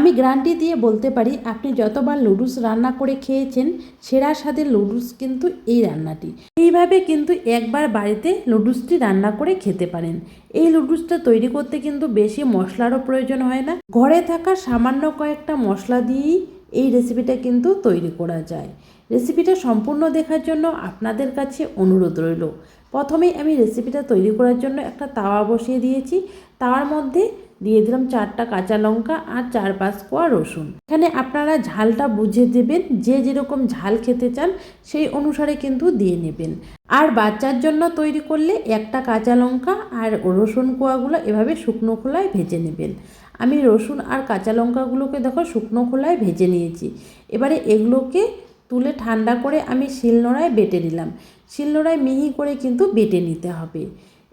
আমি গ্যারান্টি দিয়ে বলতে পারি, আপনি যতবার লুডুস রান্না করে খেয়েছেন, সেরা স্বাদের লুডুস কিন্তু এই রান্নাটি। এইভাবে কিন্তু একবার বাড়িতে লুডুসটি রান্না করে খেতে পারেন। এই লুডুসটা তৈরি করতে কিন্তু বেশি মশলারও প্রয়োজন হয় না। ঘরে থাকা সামান্য কয়েকটা মশলা দিয়েই এই রেসিপিটা কিন্তু তৈরি করা যায়। রেসিপিটা সম্পূর্ণ দেখার জন্য আপনাদের কাছে অনুরোধ রইল। প্রথমেই আমি রেসিপিটা তৈরি করার জন্য একটা তাওয়া বসিয়ে দিয়েছি। তাওয়ার মধ্যে দিয়ে দিলাম চারটা কাঁচা লঙ্কা আর চার পাঁচ কোয়া রসুন। এখানে আপনারা ঝালটা বুঝে দেবেন, যে যেরকম ঝাল খেতে চান সেই অনুসারে কিন্তু দিয়ে নেবেন। আর বাচ্চার জন্য তৈরি করলে একটা কাঁচা লঙ্কা আর রসুন কোয়াগুলো এভাবে শুকনো খোলায় ভেজে নেবেন। আমি রসুন আর কাঁচা লঙ্কাগুলোকে দেখো শুকনো খোলায় ভেজে নিয়েছি। এবারে এগুলোকে তুলে ঠান্ডা করে আমি শিলনোড়ায় বেটে নিলাম। শিলনোড়ায় মিহি করে কিন্তু বেটে নিতে হবে।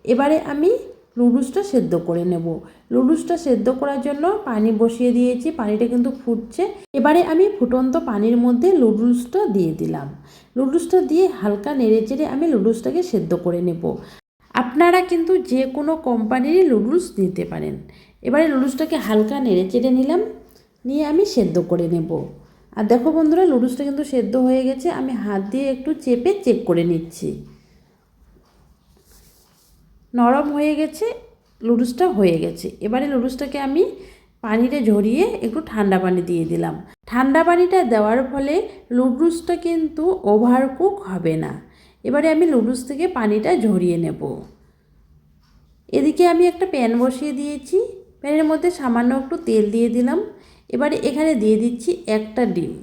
এবারে আমি লুডুসটা সেদ্ধ করে নেব। লুডুসটা সেদ্ধ করার জন্য পানি বসিয়ে দিয়েছি, পানিটা কিন্তু ফুটছে। এবারে আমি ফুটন্ত পানির মধ্যে লুডুসটা দিয়ে দিলাম। লুডুসটা দিয়ে হালকা নেড়ে চেড়ে আমি লুডুসটাকে সেদ্ধ করে নেব। আপনারা কিন্তু যে কোনো কোম্পানিরই লুডুস নিতে পারেন। এবারে লুডুসটাকে হালকা নেড়ে চেড়ে নিলাম, নিয়ে আমি সেদ্ধ করে নেব। আর দেখো বন্ধুরা, লুডুসটা কিন্তু সেদ্ধ হয়ে গেছে। আমি হাত দিয়ে একটু চেপে চেক করে নিচ্ছি। নরম হয়ে গেছে, লুডুসটা হয়ে গেছে। এবারে লুডুসটাকে আমি পানিতে ঝরিয়ে একটু ঠান্ডা পানি দিয়ে দিলাম। ঠান্ডা পানিটা দেওয়ার ফলে লুডুসটা কিন্তু ওভার কুক হবে না। এবারে আমি লুডুস থেকে পানিটা ঝরিয়ে নেব। এদিকে আমি একটা প্যান বসিয়ে দিয়েছি। প্যানের মধ্যে সামান্য একটু তেল দিয়ে দিলাম। এবারে এখানে দিয়ে দিচ্ছি একটা ডিম।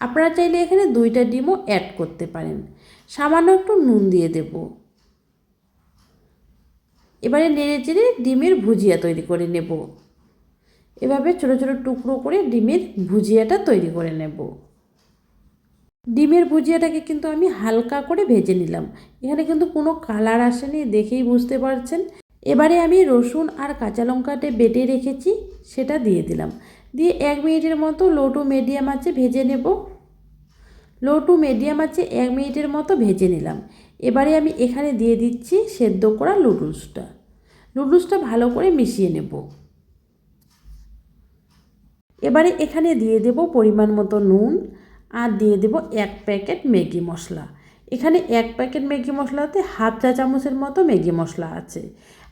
আপনারা চাইলে এখানে দুইটা ডিমও অ্যাড করতে পারেন। সামান্য একটু নুন দিয়ে দেব। এবারে নেড়ে চেড়ে ডিমের ভুজিয়া তৈরি করে নেব। এভাবে ছোটো ছোটো টুকরো করে ডিমের ভুজিয়াটা তৈরি করে নেব। ডিমের ভুজিয়াটাকে কিন্তু আমি হালকা করে ভেজে নিলাম। এখানে কিন্তু কোনো কালার আসেনি দেখেই বুঝতে পারছেন। এবারে আমি রসুন আর কাঁচা লঙ্কাটে বেটে রেখেছি, সেটা দিয়ে দিলাম। দিয়ে এক মিনিটের মতো লো টু মিডিয়াম আছে ভেজে নেব। লো টু মিডিয়াম আছে এক মিনিটের মতো ভেজে নিলাম। এবারে আমি এখানে দিয়ে দিচ্ছি সেদ্ধ করা নুডলসটা। নুডলসটা ভালো করে মিশিয়ে নেব। এবারে এখানে দিয়ে দেব পরিমাণ মতো নুন আর দিয়ে দেব এক প্যাকেট ম্যাগি মশলা। এখানে এক প্যাকেট ম্যাগি মশলাতে হাফ চা চামচের মতো ম্যাগি মশলা আছে।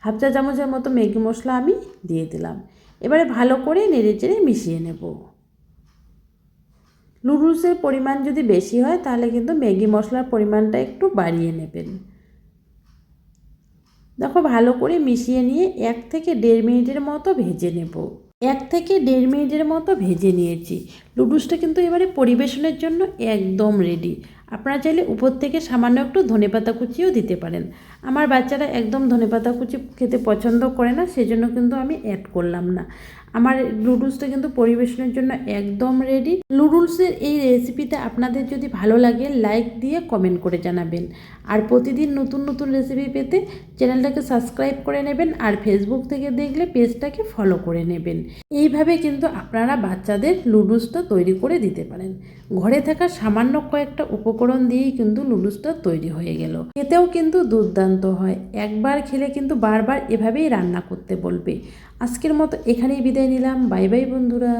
হাফ চা চামচের মতো ম্যাগি মশলা আমি দিয়ে দিলাম। এবারে ভালো করে নেড়ে চেড়ে মিশিয়ে নেব। নুডলসের পরিমাণ যদি বেশি হয় তাহলে কিন্তু ম্যাগি মশলার পরিমাণটা একটু বাড়িয়ে নেবেন। দেখো, ভালো করে মিশিয়ে নিয়ে এক থেকে দেড় মিনিটের মতো ভেজে নেব। এক থেকে দেড় মিনিটের মতো ভেজে নিয়েছি। লুডুসটা কিন্তু এবারে পরিবেশনের জন্য একদম রেডি আপনারা চাইলে উপর থেকে সামান্য একটু ধনেপাতা কুচিও দিতে পারেন। আমার বাচ্চারা একদম ধনেপাতা কুচি খেতে পছন্দ করে না, সেজন্য কিন্তু আমি অ্যাড করলাম না। আমার নুডলসটা কিন্তু পরিবেশনের জন্য একদম রেডি নুডলসের এই রেসিপিটা আপনাদের যদি ভালো লাগে লাইক দিয়ে কমেন্ট করে জানাবেন। আর প্রতিদিন নতুন নতুন রেসিপি পেতে চ্যানেলটাকে সাবস্ক্রাইব করে নেবেন আর ফেসবুক থেকে দেখলে পেজটাকে ফলো করে নেবেন। এইভাবে কিন্তু আপনারা বাচ্চাদের লুডুসটা তৈরি করে দিতে পারেন। ঘরে থাকা সামান্য কয়েকটা উপকরণ দিয়েই কিন্তু লুডুসটা তৈরি হয়ে গেল। খেতেও কিন্তু দুর্দান্ত হয়। একবার খেলে কিন্তু বারবার এভাবেই রান্না করতে বলবে। আজকের মতো এখানেই বিদায় নিলাম। বাই বাই বন্ধুরা।